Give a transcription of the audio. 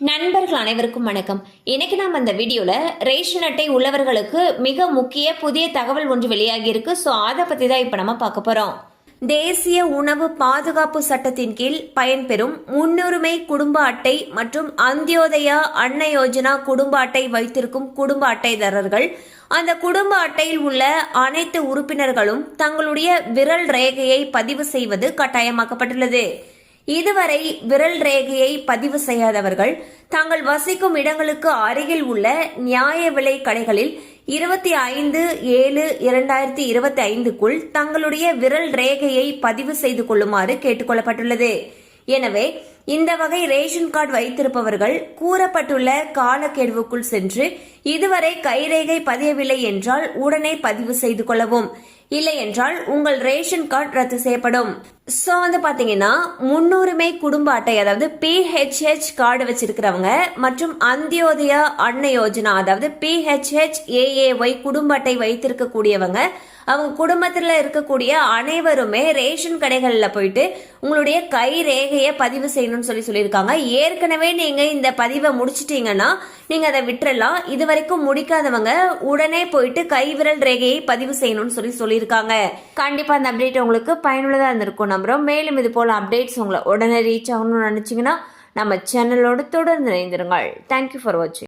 நண்பர்கள் அனைவருக்கும் வணக்கம். இன்னைக்கு நாம் அந்த வீடியோவில் ரேஷன் அட்டை உள்ளவர்களுக்கு மிக முக்கிய புதிய தகவல் ஒன்று வெளியாகி இருக்கு. ஸோ அதை பற்றி தான் இப்போ நம்ம பார்க்க போகிறோம் தேசிய உணவு பாதுகாப்பு சட்டத்தின் கீழ் பயன்பெறும் முன்னுரிமை குடும்ப அட்டை மற்றும் அந்தியோதயா அன்ன யோஜனா குடும்ப அட்டை வைத்திருக்கும் குடும்ப அட்டைதாரர்கள். அந்த குடும்ப அட்டையில் உள்ள அனைத்து உறுப்பினர்களும் தங்களுடைய விரல் ரேகையை பதிவு செய்வது கட்டாயமாக்கப்பட்டுள்ளது. இதுவரை விரல் ரேகையை பதிவு செய்யாதவர்கள் தாங்கள் வசிக்கும் இடங்களுக்கு அருகில் உள்ள நியாய விலை கடைகளில் இருபத்தி ஐந்து ஏழு இரண்டாயிரத்தி இருபத்தி ஐந்துக்குள் தங்களுடைய விரல் ரேகையை பதிவு செய்து கொள்ளுமாறு கேட்டுக்கொள்ளப்பட்டுள்ளது. எனவே இந்த வகை ரேஷன் கார்டு வைத்திருப்பவர்கள் கூறப்பட்டுள்ள காலக்கெடுவுக்குள் சென்று இதுவரை கைரேகை பதியவில்லை என்றால் உடனே பதிவு செய்து கொள்ளவும். இல்லை என்றால் உங்கள் ரேஷன் கார்டு ரத்து செய்யப்படும். ஸோ வந்து பார்த்தீங்கன்னா முன்னுரிமை குடும்ப அட்டை அதாவது பிஹெச்ஹெச் கார்டு வச்சிருக்கிறவங்க மற்றும் அந்தியோதயா அன்ன யோஜனா அதாவது பிஹெச்ஹெச் ஏஏஒய் குடும்ப அட்டை வைத்திருக்கக்கூடியவங்க அவங்க குடும்பத்தில் இருக்கக்கூடிய அனைவருமே ரேஷன் கடைகளில் போயிட்டு உங்களுடைய கை ரேகையை பதிவு செய்யணும் செய்யணும்னு சொல்லி சொல்லியிருக்காங்க. ஏற்கனவே நீங்கள் இந்த பதிவை முடிச்சிட்டீங்கன்னா நீங்கள் அதை விட்டுறலாம். இது வரைக்கும் முடிக்காதவங்க உடனே போயிட்டு கைவிரல் ரேகையை பதிவு செய்யணும்னு சொல்லி சொல்லியிருக்காங்க. கண்டிப்பாக அந்த அப்டேட் உங்களுக்கு பயனுள்ளதாக இருந்திருக்கும். நம்புகிறோம் மேலும் இது போல் அப்டேட்ஸ் உங்களை உடனே ரீச் ஆகணும்னு நினச்சிங்கன்னா நம்ம சேனலோடு தொடர்ந்து இணைந்திருங்கள். தேங்க்யூ ஃபார் வாட்சிங்